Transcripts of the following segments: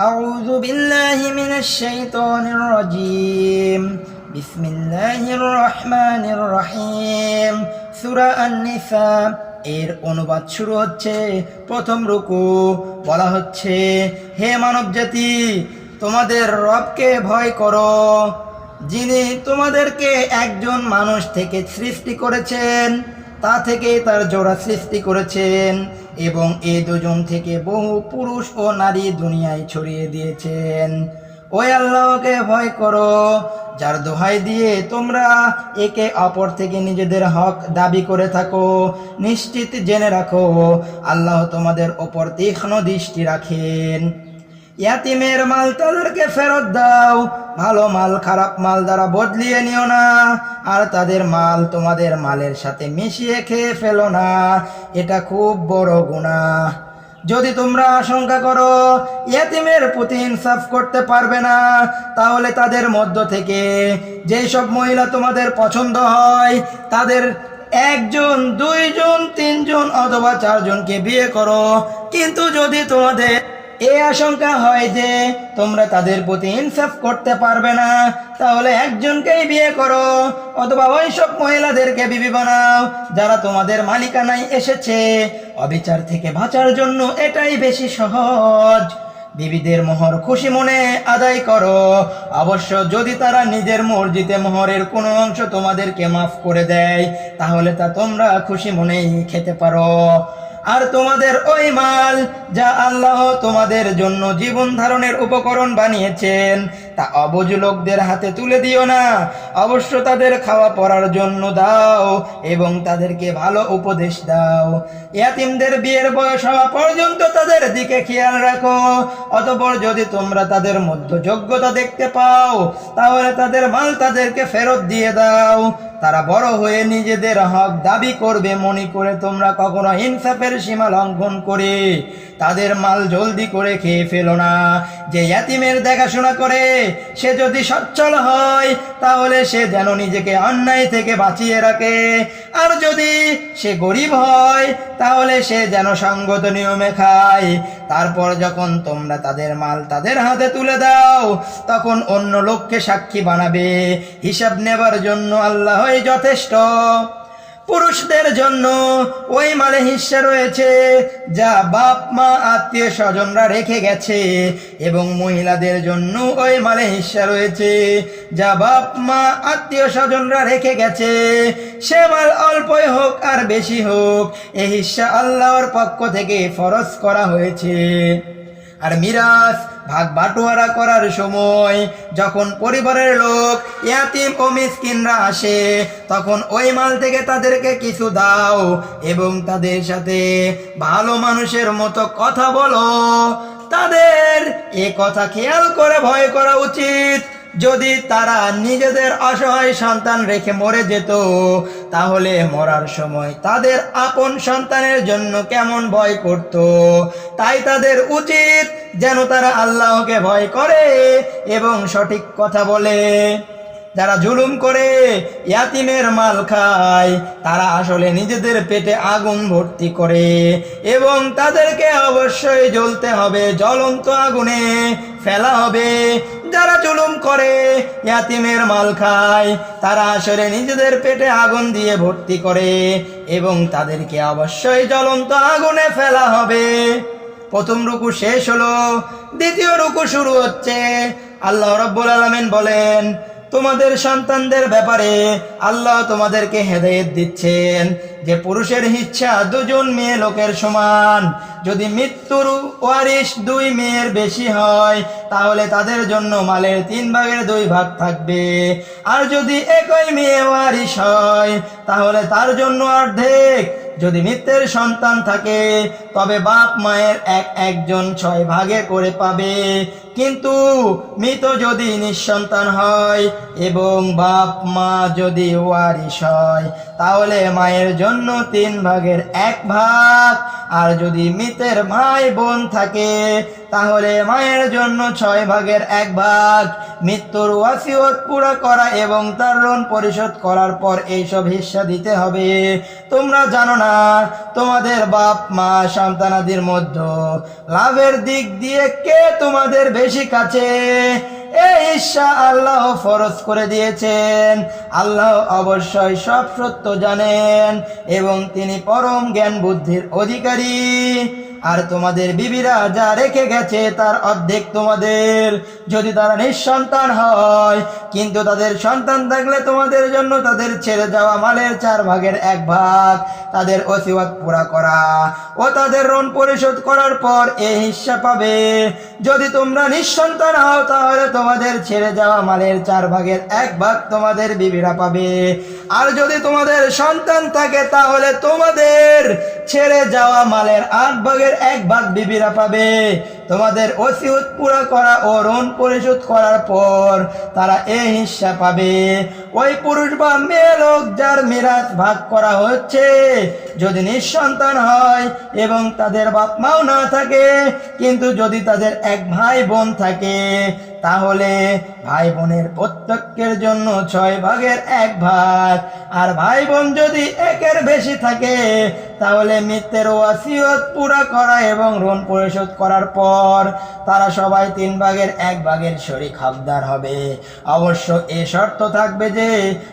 أعوذ بالله من الشيطان الرجيم بسم الله الرحمن الرحيم سورة النساء এর অনুবাদ শুরু হচ্ছে প্রথম রুকু বলা হচ্ছে হে মানব জাতি তোমাদের রবকে ভয় করো যিনি তোমাদেরকে একজন মানুষ থেকে সৃষ্টি করেছেন তা থেকে তার জোড়া সৃষ্টি করেছেন এবং এই দুজন থেকে বহু পুরুষ ও নারী দুনিয়ায় ছড়িয়ে দিয়েছেন। ওই আল্লাহকে ভয় করো, যার দোহাই দিয়ে তোমরা একে অপর থেকে নিজেদের হক দাবি করে থাকো। নিশ্চিত জেনে রাখো, আল্লাহ তোমাদের ওপর তীক্ষ্ণ দৃষ্টি রাখেন। ইয়াতিমের মাল তাদেরকে ফেরত দাও ভালো মাল, খারাপ মাল দ্বারা বদলিয়ে নিও না। আর তাদের মাল তোমাদের মালের সাথে মিশিয়ে খেয়ে ফেলো না। এটা খুব বড় গুণা। যদি তোমরা আশঙ্কা করো ইয়াতিমের প্রতি ইনসাফ করতে পারবে না, তাহলে তাদের মধ্য থেকে যেই সব মহিলা তোমাদের পছন্দ হয়, তাদের একজন, দুইজন, তিনজন অথবা চারজনকে বিয়ে করো। কিন্তু যদি তোমাদের এই আশঙ্কা হয় যে তোমরা তাদের প্রতি ইনসাফ করতে পারবে না। তাহলে একজনকেই বিয়ে করো, অথবা ওই সব মহিলাদেরকে বিবি বানাও, যারা তোমাদের মালিকানায় এসেছে। অবিচার থেকে বাঁচার জন্য এটাই বেশি সহজ। বিবিদের মোহর খুশি মনে আদায় করো। অবশ্য যদি তারা নিজের মর্জিতে মোহরের কোনো অংশ তোমাদেরকে মাফ করে দেয়, তাহলে তা তোমরা খুশি মনেই খেতে পারো। আর তোমাদের ওই মাল যা আল্লাহ তোমাদের জন্য জীবন ধারণের উপকরণ বানিয়েছেন। তা অবুজ লোকদের হাতে তুলে দিও না। অবশ্য তাদের খাওয়া পড়ার জন্য দাও এবং তাদেরকে ভালো উপদেশ দাও। ইয়াতিমদের বিয়ের বয়স হওয়া পর্যন্ত তাদের দিকে খেয়াল রাখো। অতপর যদি তোমরা তাদের মধ্যে যোগ্যতা দেখতে পাও, তাহলে তাদের মাল তাদেরকে ফেরত দিয়ে দাও। তারা বড় হয়ে নিজেদের হক দাবি করবে, মনে করে তোমরা কখনো ইনসাফের সীমা লঙ্ঘন করে। তাদের মাল জলদি করে খেয়ে ফেলো না। যে ইয়াতিমের দেখাশোনা করে, সে যদি সচ্ছল হয়, তাহলে সে যেন নিজেকে অন্যায় থেকে বাঁচিয়ে রাখে। আর যদি সে গরিব হয়, তাহলে সে যেন সঙ্গত নিয়মে খায়। তারপর যখন তোমরা তাদের মাল তাদের হাতে তুলে দাও, তখন অন্য লোককে সাক্ষী বানাবে। হিসাব নেবার জন্য আল্লাহই যথেষ্ট। পুরুষদের জন্য ওই মালে হিস্সা রয়েছে, যা বাপ, মা, আত্মীয় স্বজনরা রেখে গেছে, এবং মহিলাদের জন্য ওই মালে হিস্সা রয়েছে, যা বাপ, মা, আত্মীয় স্বজনরা রেখে গেছে। সে মাল অল্পই হোক আর বেশি হোক এ হিস্সা আল্লাহর পক্ষ থেকে ফরজ করা হয়েছে। আর মিরাজ ভাগ বাটোয়ারা করার সময় যখন পরিবারের লোক ইয়াতিম ও মিসকিনরা আসে, তখন ওই মাল থেকে তাদেরকে কিছু দাও এবং তাদের সাথে ভালো মানুষের মতো কথা বলো। তাদের এ কথা খেয়াল করে ভয় করা উচিত। যদি তারা নিজেদের অসহায় সন্তান রেখে মরে যেত, তাহলে মরার সময় তাদের আপন সন্তানের জন্য কেমন ভয় করত? তাই তাদের উচিত যেন তারা আল্লাহকে ভয় করে এবং সঠিক কথা বলে। যারা জুলুম করে, ইয়াতিমের মাল খায়, তারা আসলে নিজেদের পেটে আগুন ভর্তি করে। এবং তাদেরকে অবশ্যই জ্বলতে হবে, জ্বলন্ত আগুনে ফেলা হবে। যারা জুলুম করে, ইয়াতিমের মাল খায়, তারা আসলে নিজেদের পেটে আগুন দিয়ে ভর্তি করে। এবং তাদেরকে অবশ্যই জ্বলন্ত আগুনে ফেলা হবে। প্রথম রুকু শেষ হলো, দ্বিতীয় রুকু শুরু হচ্ছে। আল্লাহ রব্বুল আলমিন বলেন তোমাদের সন্তানদের ব্যাপারে আল্লাহ তোমাদেরকে হেদায়েত দিচ্ছেন যে পুরুষের ইচ্ছা দুজন মেয়ে লোকের সমান। যদি মৃত্যুর ওয়ারিশ দুই মেয়ের বেশি হয়, তাহলে তাদের জন্য মালের তিন ভাগের দুই ভাগ থাকবে। আর যদি একই মেয়ে ওয়ারিশ হয়, তাহলে তার জন্য অর্ধেক। যদি মিত্রের সন্তান থাকে, তবে বাপ মায়ের এক একজন ছয় ভাগে করে পাবে। কিন্তু মৃত যদি নিঃসন্তান হয় এবং বাপ মা যদি ওয়ারিশ হয়, তাহলে মায়ের জন্য তিন ভাগের এক ভাগ। আর যদি মৃতের ভাই বোন থাকে, তাহলে মায়ের জন্য ছয় ভাগের এক ভাগ। মৃত্যুর ওয়াসিয়ত পুরা করা এবং তার ঋণ পরিশোধ করার পর এইসব হিস্সা দিতে হবে। তোমরা জানো না, তোমাদের বাপ, মা, সন্তানাদির মধ্যে লাভের দিক দিয়ে কে তোমাদের বেশি কাছে? এই আল্লাহ ফরজ করে দিয়েছেন। আল্লাহ অবশ্যই সব সত্য জানেন এবং তিনি পরম জ্ঞান বুদ্ধির অধিকারী। আর তোমাদের বিবিরা যা রেখে গেছে তার অর্ধেক তোমাদের। যদি তারা নিঃসন্তান হয়, কিন্তু তাদের সন্তান থাকলে তোমাদের জন্য তাদের ছেড়ে যাওয়া মালের চার ভাগের এক ভাগ। তাদের অসিওয়াত পুরা করা ও তাদের ঋণ পরিশোধ করার পর এই হিস্সা পাবে। যদি তোমরা নিঃসন্তান হও, তাহলে তোমাদের ছেড়ে যাওয়া মালের চার ভাগের এক ভাগ তোমাদের বিবিরা পাবে। আর যদি তোমাদের সন্তান থাকে, তাহলে তোমাদের ছেড়ে যাওয়া মালের আট ভাগের এক ভাগ বিবিরা পাবে। তোমাদের ওসিয়ত পুরা করা ও ঋণ পরিশোধ করার পর তারা এই হিস্সা পাবে। ওই পুরুষ বা মেয়ে লোক যার মিরাজ ভাগ করা হচ্ছে, যদি নিঃসন্তান হয় এবং তাদের বাপ মাও না থাকে, কিন্তু যদি তাদের এক ভাই বোন থাকে, তাহলে ভাই বোনের প্রত্যেকের জন্য ছয় ভাগের এক ভাগ। আর ভাই বোন যদি একের বেশি থাকে তাহলে মৃত্যের ওয়াসিয়ত পুরা করা এবং ঋণ পরিশোধ করার পর তারা সবাই তিন ভাগের এক ভাগের শরিক হকদার হবে। অবশ্য এ শর্ত থাকবে যে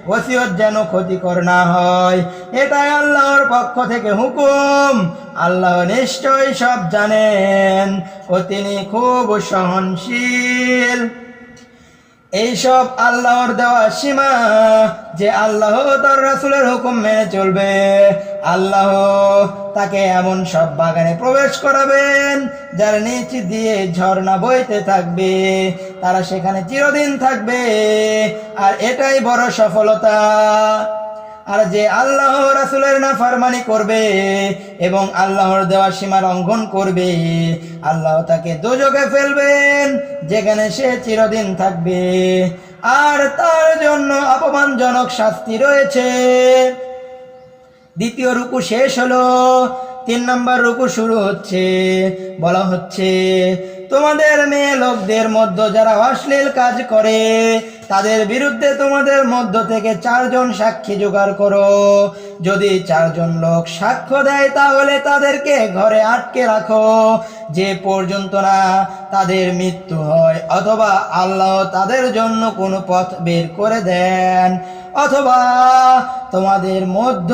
ওসিয়ত যেন ক্ষতিকর না হয়। এটাই আল্লাহর পক্ষ থেকে হুকুম। আল্লাহ নিশ্চয়ই সব জানেন ও তিনি খুব সহনশীল। এইসব আল্লাহর দেওয়া সীমা যে আল্লাহ তার রাসুলের হুকুম মেনে চলবে। আল্লাহ তাকে এমন সব বাগানে প্রবেশ করাবেন, যার নিচ দিয়ে ঝর্ণা বইতে থাকবে, তারা সেখানে চিরদিন থাকবে। আর এটাই বড় সফলতা। আর যে আল্লাহ রাসুলের না ফারমানি করবে এবং আল্লাহর দেওয়া সীমা লঙ্ঘন করবে, আল্লাহ তাকে দুযোগে ফেলবেন যেখানে সে চিরদিন থাকবে। আর তার জন্য অপমানজনক শাস্তি রয়েছে। দ্বিতীয় রুকু শেষ হলো, তিন নম্বর রুকু শুরু হচ্ছে, বলা হচ্ছে তোমাদের মেয়ে লোকদের মধ্যে যারা অশ্লীল কাজ করে, তাদের বিরুদ্ধে তোমাদের মধ্য থেকে চারজন সাক্ষী জোগাড় করো। যদি চারজন লোক সাক্ষ্য দেয়, তাহলে তাদেরকে ঘরে আটকে রাখো। যে পর্যন্ত না তাদের মৃত্যু হয়, অথবা আল্লাহ তাদের জন্য কোনো পথ বের করে দেন। অথবা তোমাদের মধ্য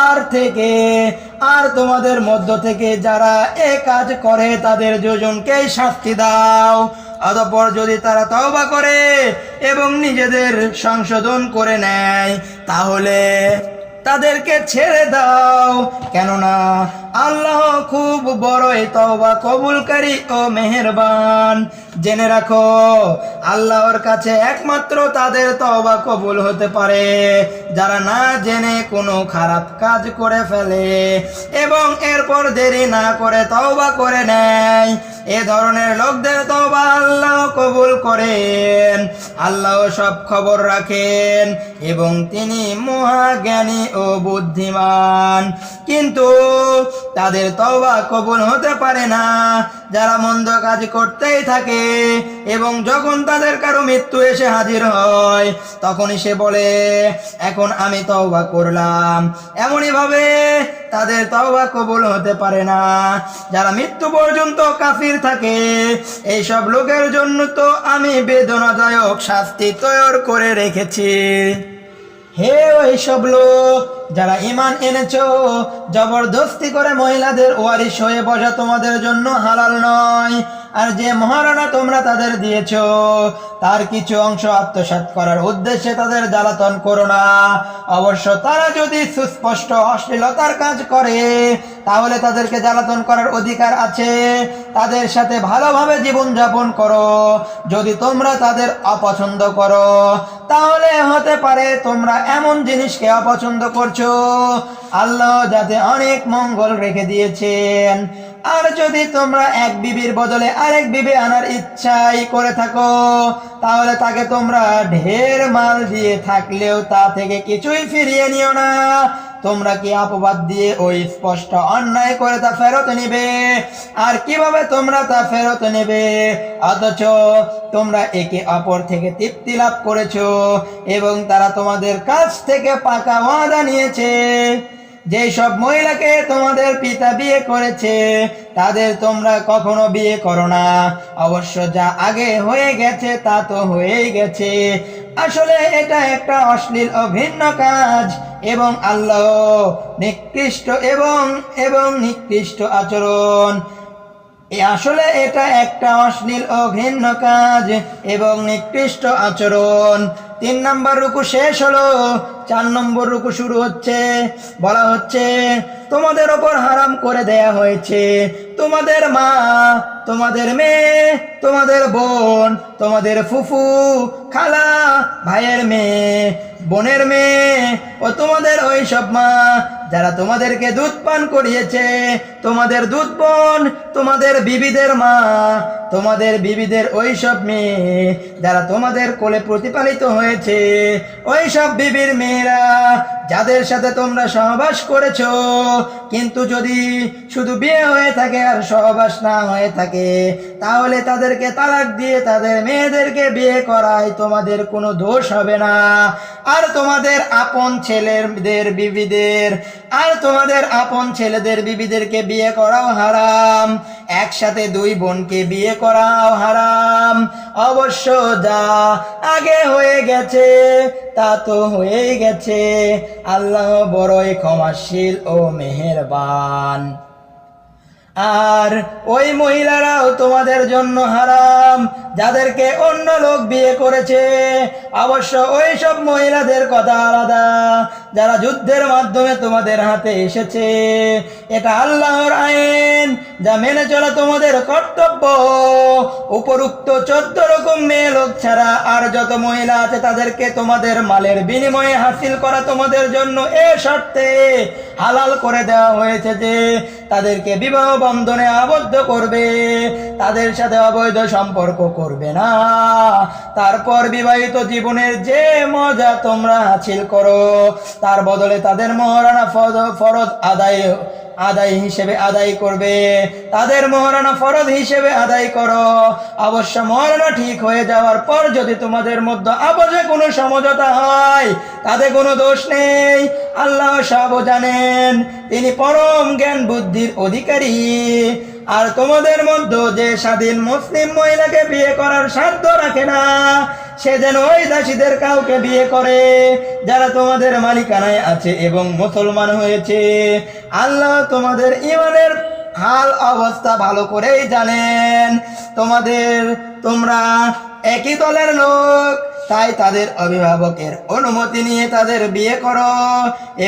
আর থেকে, আর তোমাদের মধ্য থেকে যারা এ কাজ করে, তাদের দুজনকেই শাস্তি দাও। অতঃপর যদি তারা তওবা করে এবং নিজেদের সংশোধন করে নেয়, তাহলে তাদেরকে ছেড়ে দাও। কেননা আল্লাহ খুব বড়ই তওবা কবুলকারী ও মেহেরবান। জেনে রাখো, আল্লাহর কাছে একমাত্র তাদের তওবা কবুল হতে পারে, যারা না জেনে কোনো খারাপ কাজ করে ফেলে এবং এরপর দেরি না করে তওবা করে নেয়। এ ধরনের লোকদের তওবা আল্লাহ কবুল করেন, আল্লাহ সব খবর রাখেন এবং তিনি মহাজ্ঞানী ও বুদ্ধিমান। কিন্তু তাদের তওবা কবুল হতে পারে না। যারা মন্দ কাজ করতেই থাকে এবং যখন তাদের কারও মৃত্যু এসে হাজির হয়, তখনই সে বলে, এখন আমি তওবা করলাম। এমনই ভাবে তাদের তওবা কবুল হতে পারে না। যারা মৃত্যু পর্যন্ত কাফির থাকে, এইসব লোকের জন্য তো আমি বেদনাদায়ক শাস্তি তৈরি করে রেখেছি। হে ওই সব লোক, যারা ইমান এনেছ, জবরদস্তি করে মহিলাদের ওয়ারিশ হয়ে বসা তোমাদের জন্য হালাল নয়। আর যে মহারণা তোমরা তাদের দিয়েছ, তার কিছু অংশ আত্মসাৎ করার উদ্দেশ্যে তাদের জ্বালাতন করো না। অবশ্য তারা যদি সুস্পষ্ট অশ্লীলতার কাজ করে, তাহলে তাদেরকে জ্বালাতন করার অধিকার আছে। তাদের সাথে ভালোভাবে জীবন যাপন করো। যদি তোমরা তাদের অপছন্দ করো, তাহলে হতে পারে তোমরা এমন জিনিসকে অপছন্দ করছ। আল্লাহ যাতে অনেক মঙ্গল রেখে দিয়েছেন। আর যদি তোমরা এক বিবির বদলে আরেক বিবি আনার ইচ্ছাই করে থাকো, তাহলে তাকে তোমরা ঢের মাল দিয়ে থাকলেও তা থেকে কিছুই ফিরিয়ে নিও না। তোমরা কি অপবাদ দিয়ে ওই স্পষ্ট অন্যায় করে তা ফেরত নেবে? আর কীভাবে তোমরা তা ফেরত নেবে? অথচ তোমরা একে অপর থেকে তৃপ্তি লাভ করেছ এবং তারা তোমাদের কাছ থেকে পাকা ওয়াদা নিয়েছে। যেই সব মহিলাকে তোমাদের পিতা বিয়ে করেছে, তাদের তোমরা কখনো বিয়ে করো না। অবশ্য যা আগে হয়ে গেছে, তা তো হয়েই গেছে। আসলে এটা একটা অশ্লীল ও ভিন্ন কাজ, এবং আল্লাহ নিকৃষ্ট এবং এবং নিকৃষ্ট আচরণ। আসলে এটা একটা অশ্লীল ও ঘৃণ্য কাজ, এবং নিকৃষ্ট আচরণ। তিন নম্বর রুকু শেষ হলো, চার নম্বর রুকু শুরু হচ্ছে। বলা হচ্ছে, তোমাদের ওপর হারাম করে দেয়া হয়েছে। তোমাদের মা, তোমাদের মেয়ে, তোমাদের বোন, তোমাদের ফুফু, খালা, ভাইয়ের মেয়ে, বোনের মেয়ে ও তোমাদের ওই সব মা, যারা তোমাদেরকে দুধ পান করিয়েছে তোমাদের দুধ বোন, তোমাদের বিবিদের মা, তোমাদের বিবিদের ওই সব মেয়ে যারা তোমাদের কোলে প্রতিপালিত হয়েছে। ওই সব বিবির মেয়েরা, যাদের সাথে তোমরা সহবাস করেছ, কিন্তু যদি শুধু বিয়ে হয়ে থাকে আর সহবাস না হয়ে থাকে, তাহলে তাদেরকে তালাক দিয়ে তাদের মেয়েদেরকে বিয়ে করায় তোমাদের কোনো দোষ হবে না। আর তোমাদের আপন ছেলেদের বিবিদের, আর তোমাদের আপন ছেলেদের বিবিদেরকে বিয়ে করাও হারাম। একসাথে দুই বোনকে বিয়ে করাও হারাম। অবশ্য যা আগে হয়ে গেছে, তা তো হয়েই গেছে। আল্লাহ বড়ই ক্ষমাশীল ও মেহেরবান। আর ওই মহিলারাও তোমাদের জন্য হারাম, যাদেরকে অন্য লোক বিয়ে করেছে। অবশ্য ওই সব মহিলাদের কথা আলাদা, যারা যুদ্ধের মাধ্যমে তোমাদের হাতে এসেছে। এটা আল্লাহর আইন, যা মেনে চলা তোমাদের কর্তব্য। উপরুক্ত চোদ্দ রকম মেয়ে লোক ছাড়া আর যত মহিলা আছে, তাদেরকে তোমাদের মালের বিনিময়ে হাসিল করা তোমাদের জন্য এ শর্তে হালাল করে দেওয়া হয়েছে যে, তাদেরকে বিবাহ বন্ধনে আবদ্ধ করবে, তাদের সাথে অবৈধ সম্পর্ক করবে না। তারপর বিবাহিত জীবনের যে মজা তোমরা হাসিল করো, তার বদলে তাদের মহারানা ফরজ- আদায় আদায় হিসেবে আদায় করবে। তাদের মহারানা ফরজ হিসেবে আদায় করো। অবশ্য মহারানা ঠিক হয়ে যাওয়ার পর যদি তোমাদের মধ্যে আপসে কোনো সমঝোতা হয় তাদের কোনো দোষ নেই। আল্লাহ সব জানেন, তিনি পরম জ্ঞান বুদ্ধির অধিকারী। আর তোমাদের মধ্যে যে স্বাধীন মুসলিম মহিলাকে বিয়ে করার সাধ্য রাখে না, সে যেন ওই দাসীদের কাউকে বিয়ে করে, যারা তোমাদের মালিকানায় আছে এবং মুসলমান হয়েছে। আল্লাহ তোমাদের ইমানের হাল অবস্থা ভালো করেই জানেন। তোমাদের, তোমরা একই দলের লোক তাই তাদের অভিভাবকের অনুমতি নিয়ে তাদের বিয়ে করো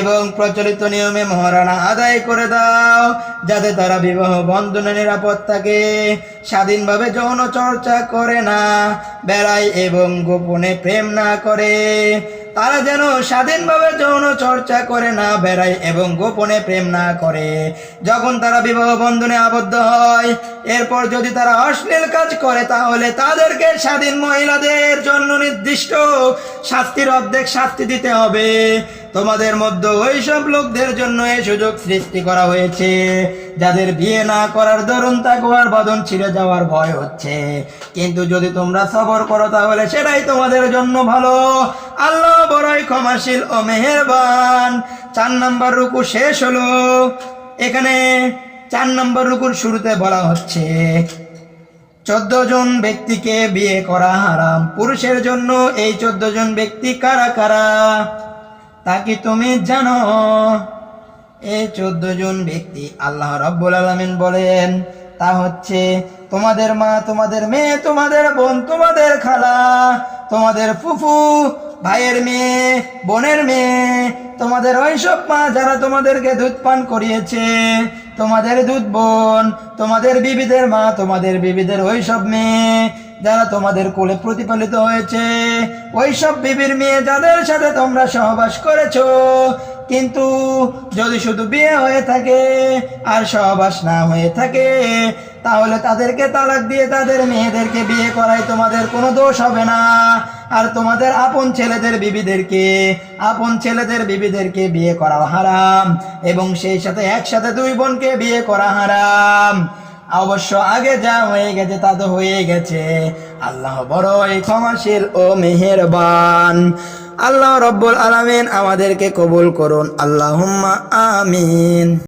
এবং প্রচলিত নিয়মে মহারানা আদায় করে দাও, যাতে তারা বিবাহ বন্ধনে নিরাপদ থাকে। স্বাধীনভাবে যৌন চর্চা করে না বেড়ায় এবং গোপনে প্রেম না করে। তারা যেন স্বাধীনভাবে যৌন চর্চা করে না বেড়ায় এবং গোপনে প্রেম না করে। যখন তারা বিবাহ বন্ধনে আবদ্ধ হয়, এরপর যদি তারা অশ্লীল কাজ করে, তাহলে তাদেরকে স্বাধীন মহিলাদের জন্য নির্দিষ্ট শাস্তির অর্ধেক শাস্তি দিতে হবে। তোমাদের মধ্যে ওই সব লোকদের জন্য এই সুযোগ সৃষ্টি করা হয়েছে। যাদের বিয়ে না করার দরুন তাকুয়ার বদন ছিঁড়ে যাওয়ার ভয় হচ্ছে। কিন্তু যদি তোমরা সবর করো, তাহলে সেটাই তোমাদের জন্য ভালো। আল্লাহ বড়ই ক্ষমাশীল ও মেহেরবান। চার নম্বর রুকু শেষ হলো। এখানে চার নম্বর রুকুর শুরুতে বলা হচ্ছে, চোদ্দ জন ব্যক্তিকে বিয়ে করা হারাম। পুরুষের জন্য এই চোদ্দ জন ব্যক্তি কারা কারা? তা কি তুমি জানো? এই চোদ্দ জন ব্যক্তি আল্লাহ রব্বুল আলমিন বলেন, তা হচ্ছে তোমাদের মা, তোমাদের মেয়ে, তোমাদের বোন, তোমাদের খালা, তোমাদের ফুফু ভাইয়ের মেয়ে, বোনের মেয়ে, তোমাদের ওইসব মা যারা তোমাদেরকে দুধ পান করিয়েছে, তোমাদের দুধ বোন, তোমাদের বিবিদের মা, তোমাদের বিবিদের ওইসব মেয়ে যারা তোমাদের কোলে প্রতিপালিত হয়েছে ওইসব বিবির মেয়ে যাদের সাথে তোমরা সহবাস করেছ, কিন্তু যদি শুধু বিয়ে হয়ে থাকে আর সহবাস না হয়ে থাকে, তাহলে তাদেরকে তালাক দিয়ে তাদের মেয়েদেরকে বিয়ে করায় তোমাদের কোনো দোষ হবে না। আর তোমাদের আপন ছেলেদের বিবিদেরকে, আপন ছেলেদের বিবিদেরকে বিয়ে করা হারাম এবং সেই সাথে একসাথে দুই বোনকে বিয়ে করা হারাম। অবশ্য আগে যা হয়ে গেছে তা তো হয়ে গেছে। আল্লাহ বড়ই ক্ষমাশীল ও মেহেরবান। আল্লাহ রব্বুল আলামিন আমাদেরকে কবুল করুন। আল্লাহুম্মা আমিন।